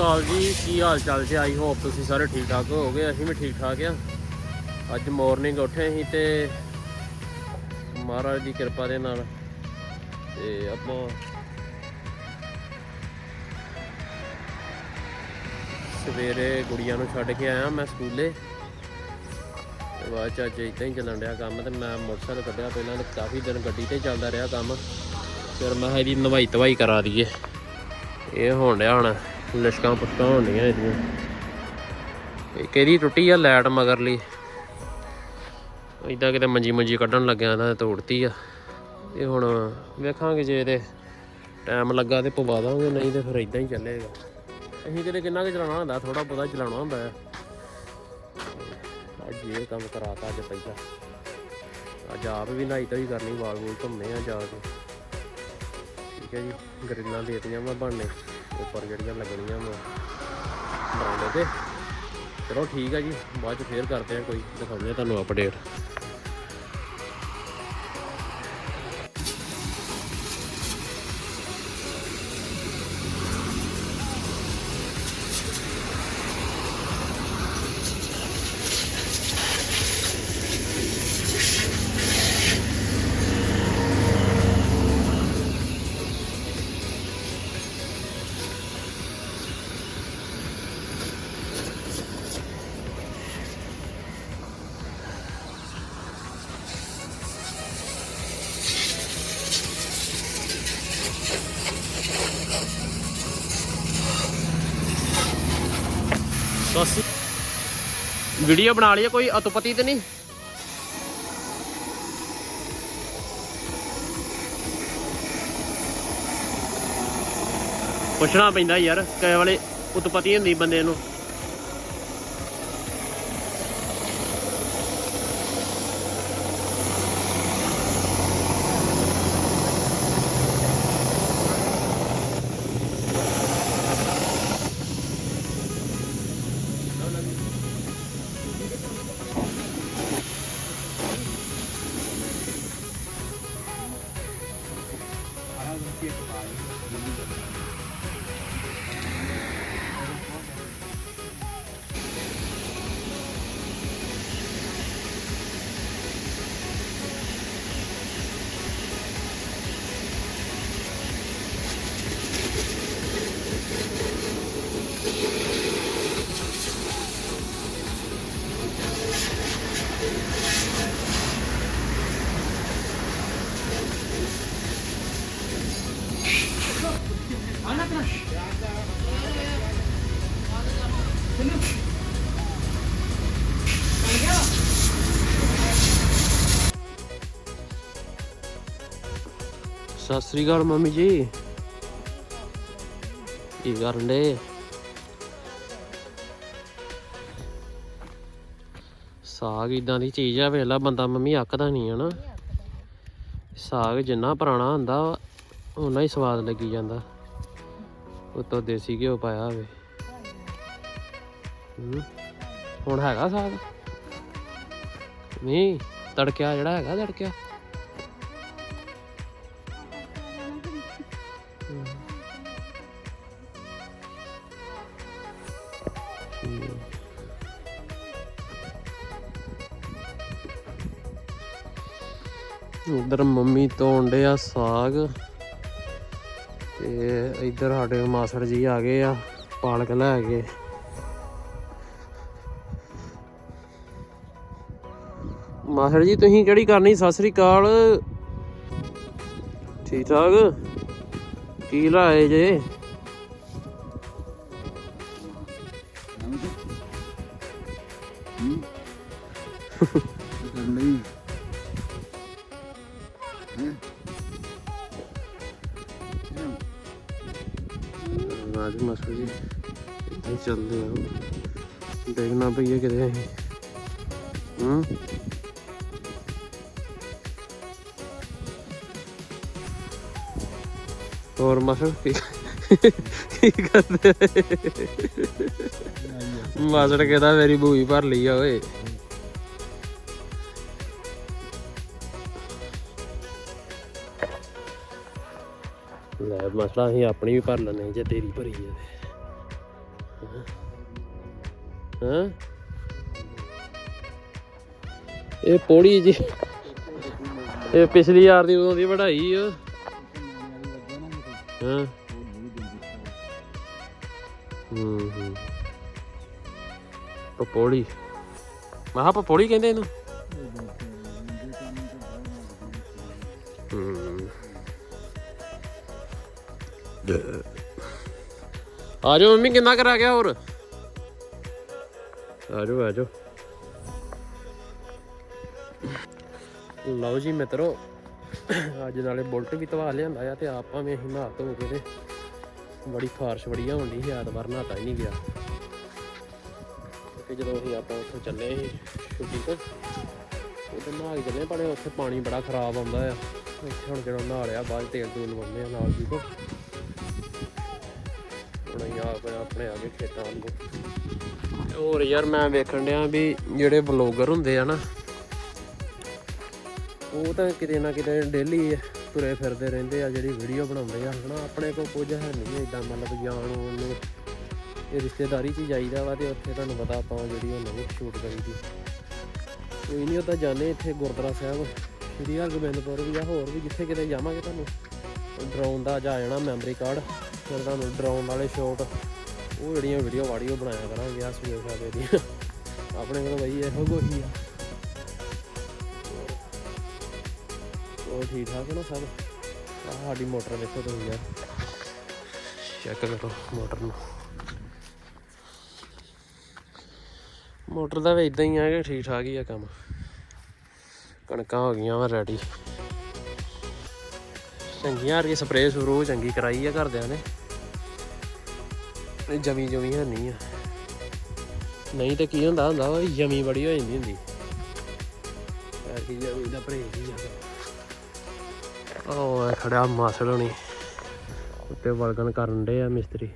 ਕਾਲ ਜੀ, ਕੀ ਹਾਲ ਚਾਲ ਜੀ? ਆਈ ਹੋਪ ਤੁਸੀਂ ਸਾਰੇ ਠੀਕ ਠਾਕ ਹੋਵੋਗੇ, ਅਸੀਂ ਵੀ ਠੀਕ ਠਾਕ ਆ। ਅੱਜ ਮਾਰਨਿੰਗ ਉੱਠੇ ਸੀ ਤੇ ਮਹਾਰਾਜ ਦੀ ਕਿਰਪਾ ਦੇ ਨਾਲ ਤੇ ਆਪਾਂ ਸਵੇਰੇ ਗੁੜੀਆਂ ਨੂੰ ਛੱਡ ਕੇ ਆਇਆ ਮੈਂ ਸਕੂਲੇ। ਤੇ ਬਾਅਦ ਚ ਅੱਜ ਇਦਾਂ ਹੀ ਚੱਲਣ ਰਿਹਾ ਕੰਮ ਤੇ ਮੈਂ ਮੋਟਰਸਾਈਕਲ ਕੱਢਿਆ ਪਹਿਲਾਂ ਤੇ ਕਾਫੀ ਦਿਨ ਗੱਡੀ ਤੇ ਹੀ ਚੱਲਦਾ ਰਿਹਾ ਕੰਮ। ਫਿਰ ਮੈਂ ਕਿਹਾ ਇਹਦੀ ਨਵਾਈ ਧਵਾਈ ਕਰਾ ਦਈਏ ਇਹ ਹੋਣ ਡਿਆ ਹੁਣ ਲਿਸ਼ਕਾਂ ਪੁਸ਼ਕਾਂ ਹੋਣ ਡੀਆਂ ਇਹਦੀਆਂ। ਇਹ ਕਿਹਦੀ ਟੁੱਟੀ ਆ ਲਾਈਟ ਮਗਰਲੀ? ਇਦਾਂ ਕਿਤੇ ਮੰਜੀ ਮੰਜੀ ਕੱਢਣ ਲੱਗਿਆ ਤਾਂ ਤੋੜਤੀ ਆ। ਇਹ ਹੁਣ ਵੇਖਾਂਗੇ ਜੇ ਇਹਦੇ ਟਾਈਮ ਲੱਗਾ ਤੇ ਪਵਾ ਦਾਂਗੇ, ਨਹੀਂ ਤੇ ਫਿਰ ਇਦਾਂ ਹੀ ਚੱਲੇਗਾ। ਅਸੀਂ ਕਿਤੇ ਕਿੰਨਾ ਕੁ ਚਲਾਉਣਾ ਹੁੰਦਾ ਥੋੜਾ ਬਹੁਤਾ ਚਲਾਉਣਾ ਹੁੰਦਾ ਹੈ ਅੱਜ ਇਹ ਕੰਮ ਕਰਾਤਾ ਅੱਜ ਪਹਿਲਾਂ। ਅੱਜ ਆਪ ਵੀ ਨਹਾਈ ਧੋਈ ਕਰਨੀ, ਵਾਲ ਵੂਲ ਧੁੰਮੇ ਆ ਜਾ ਕੇ। ਠੀਕ ਹੈ ਜੀ, ਗਰਿੱਲਾਂ ਦੇਤੀਆਂ ਮੈਂ ਬਣਨੇ। ਉੱਪਰ ਜਿਹੜੀਆਂ ਲੱਗਣੀਆਂ ਵਾ ਬਰਾਂਡੇ ਤੇ। ਚਲੋ ਠੀਕ ਹੈ ਜੀ, ਬਾਅਦ ਚ ਫੇਰ ਕਰਦੇ ਆ ਕੋਈ, ਦਿਖਾਉਂਦੇ ਆ ਤੁਹਾਨੂੰ ਅਪਡੇਟ ਬਸ। ਵੀਡੀਓ ਬਣਾ ਲਈ ਕੋਈ ਅਤਪਤੀ ਤੇ ਨਹੀਂ? ਪੁੱਛਣਾ ਪੈਂਦਾ ਯਾਰ ਕਈ ਵਾਲੇ ਉਤਪਤੀ ਹੁੰਦੀ ਬੰਦੇ ਨੂੰ। ਸਤਿ ਸ੍ਰੀ ਅਕਾਲ ਮੰਮੀ ਜੀ। ਕੀ ਕਰਨ ਦੇ ਸਾਗ ਇਦਾਂ ਦੀ ਚੀਜ਼ ਆ ਵੇਲਾ ਬੰਦਾ ਮੰਮੀ ਅੱਕਦਾ ਨਹੀਂ ਹਨਾ ਸਾਗ ਜਿੰਨਾ ਪੁਰਾਣਾ ਹੁੰਦਾ ਉਨਾ ਹੀ ਸਵਾਦ ਲੱਗੀ ਜਾਂਦਾ। ਉਤੋਂ ਦੇਸੀ ਘਿਓ ਪਾਇਆ ਹੋਵੇ। ਹੂੰ। ਹੁਣ ਹੈਗਾ ਸਾਗ? ਨਹੀਂ, ਤੜਕਿਆ ਜਿਹੜਾ ਹੈਗਾ ਤੜਕਿਆ। ਉਧਰ ਮੰਮੀ ਧੋਣ ਡਿਆ ਸਾਗ। ਤੇ ਇੱਧਰ ਸਾਡੇ ਮਾਸੜ ਜੀ ਆ ਗਏ ਆ, ਪਾਲਕ ਲੈ ਕੇ। ਮਾਸੜ ਜੀ, ਤੁਸੀਂ ਕਿਹੜੀ ਕਰਨੀ? ਸਤਿ ਸ੍ਰੀ ਅਕਾਲ। ਠੀਕ ਠਾਕ? ਕੀ ਲਾਏ ਜੇ? ਨਹੀਂ। ਰਾਜ ਮਾਸਟਰ ਜੀ। ਇੱਥੇ ਚੱਲਦੇ ਆ ਦੇਖਣਾ ਪਈਏ ਕਿਤੇ। ਅਸੀਂ ਹੂੰ? ਹੋਰ ਮਾਸਟਰ ਕੀ ਕਰਦੇ? ਮਾਸਟਰ ਕਹਿੰਦਾ ਮੇਰੀ ਭੂਈ ਭਰ ਲਈ ਆ, ਓਏ। ਲੈ ਮਸਲਾ ਅਸੀਂ ਆਪਣੀ ਵੀ ਭਰ ਲੈਣੇ ਜੇ ਤੇਰੀ ਭਰੀ ਆ ਹਾਂ? ਇਹ ਪੌੜੀ ਜੀ, ਇਹ ਪਿਛਲੀ ਯਾਰ ਦੀ ਉਦੋਂ ਦੀ ਵਢਾਈ ਆ। ਹਾਂ? ਹੂੰ ਹੂੰ। ਪਪੋੜੀ ਮਹਾ ਪਪੋੜੀ ਕਹਿੰਦੇ ਇਹਨੂੰ? ਹੂੰ। ਆ ਜਾਓ ਮੰਮੀ ਕਿੰਨਾ ਕਰਾ ਗਿਆ ਹੋਰ? ਆ ਜਾਓ ਆ ਜਾਓ ਲਓ ਜੀ ਮਿੱਤਰੋ ਅੱਜ ਨਾਲੇ ਬੁਲਟ ਵੀ ਧਵਾ ਲਿਆਂਦਾ ਆ ਤੇ ਆਪਾਂ ਵੀ ਅਸੀਂ ਨਹਾ ਧੋ ਕੇ ਤੇ ਬੜੀ ਖਾਰਸ਼ ਬੜੀ ਹੋਣ ਦੀ ਐਤਵਾਰ ਨਹਾਤਾ ਹੀ ਨਹੀਂ ਗਿਆ। ਕਿ ਜਦੋਂ ਅਸੀਂ ਆਪਾਂ ਉੱਥੋਂ ਚੱਲੇ ਸੀ ਛੁੱਟੀ ਤੋਂ ਉਦੋਂ ਨਹਾ ਕੇ ਚੱਲੇ ਪਰ ਉੱਥੇ ਪਾਣੀ ਬੜਾ ਖਰਾਬ ਆਉਂਦਾ ਆ। ਇੱਥੇ ਹੁਣ ਜਦੋਂ ਨਹਾ ਲਿਆ ਬਾਅਦ ਤੇਲ ਤੂਲ ਆ ਨਾਲ ਜੀ ਕੋ। ਹੁਣ ਅਸੀਂ ਆਪ ਆਪਣੇ ਆ ਗਏ ਖੇਤਾਂ ਨੂੰ ਹੋਰ ਯਾਰ ਮੈਂ ਵੇਖਣ ਡਿਆ ਵੀ ਜਿਹੜੇ ਬਲੌਗਰ ਹੁੰਦੇ ਆ ਨਾ, ਉਹ ਤਾਂ ਕਿਤੇ ਨਾ ਕਿਤੇ ਡੇਲੀ ਤੁਰੇ ਫਿਰਦੇ ਰਹਿੰਦੇ ਆ, ਜਿਹੜੀ ਵੀਡੀਓ ਬਣਾਉਂਦੇ ਆ। ਹਨਾ, ਆਪਣੇ ਕੋਲ ਕੁਝ ਹੈ ਨਹੀਂ ਇਦਾਂ ਮਤਲਬ ਜਾਣ ਨੂੰ ਇਹ ਰਿਸ਼ਤੇਦਾਰੀ 'ਚ ਹੀ ਜਾਈਦਾ ਵਾ ਤੇ ਉੱਥੇ ਤੁਹਾਨੂੰ ਪਤਾ ਆਪਾਂ ਜਿਹੜੀ ਉਹ ਨਹੀਂ ਸ਼ੂਟ ਕਰੀਦੀ। ਕੋਈ ਨਹੀਂ ਉਹ ਤਾਂ ਜਾਣੇ ਇੱਥੇ ਗੁਰਦੁਆਰਾ ਸਾਹਿਬ, ਸ਼੍ਰੀ ਹਰਗੋਬਿੰਦਪੁਰ ਵੀ ਜਾਂ ਹੋਰ ਵੀ ਜਿੱਥੇ ਕਿਤੇ ਜਾਵਾਂਗੇ ਤੁਹਾਨੂੰ। ਡਰੋਨ ਦਾ ਜਾ ਜਾਣਾ ਮੈਮਰੀ ਕਾਰਡ ਫਿਰ ਤੁਹਾਨੂੰ ਡਰਾਉਣ ਵਾਲੇ ਸ਼ਾਟ ਉਹ ਜਿਹੜੀਆਂ ਵੀਡੀਓ ਵਾੜੀਓ ਬਣਾਇਆ ਕਰਾਂਗੇ ਆ ਸਵੇਰ ਸਾਹਿਬ ਦੀਆਂ ਆਪਣੇ ਕੋਲ ਬਈ ਇਹੋ ਕੋਈ ਆ। ਉਹ ਠੀਕ ਠਾਕ ਨਾ ਸਭ? ਆਹ ਸਾਡੀ ਮੋਟਰ ਦੇਖੋ ਤੁਸੀਂ ਯਾਰ। ਚੈੱਕ ਕਰੋ ਮੋਟਰ ਨੂੰ। ਮੋਟਰ ਦਾ ਵੀ ਇਦਾਂ ਹੀ ਆ ਕਿ ਠੀਕ ਠਾਕ ਹੀ ਆ ਕੰਮ। ਕਣਕਾਂ ਹੋ ਗਈਆਂ ਵਾ ਰੈਡੀ ਚੰਗੀਆਂ ਰਹੀ ਸਪਰੇਅ ਸ਼ੁਰੂ ਚੰਗੀ ਕਰਾਈ ਆ ਘਰਦਿਆਂ ਨੇ। ਜਮੀ ਜਮੀ ਹੈ ਨਹੀਂ ਆ। ਨਹੀਂ ਤੇ ਕੀ ਹੁੰਦਾ ਹੁੰਦਾ ਵਾ ਜਮੀ ਬੜੀ ਹੋ ਜਾਂਦੀ ਹੁੰਦੀ। ਐ ਕੀ ਜਮੀ ਦਾ ਪਰਹੇਜ ਹੀ ਆ। ਉਹ ਐ ਖੜਿਆ ਮਾਸੜ ਹੋਣੀ। ਉੱਤੇ ਵਲਗਣ ਕਰਨ ਡੇ ਆ ਮਿਸਤਰੀ।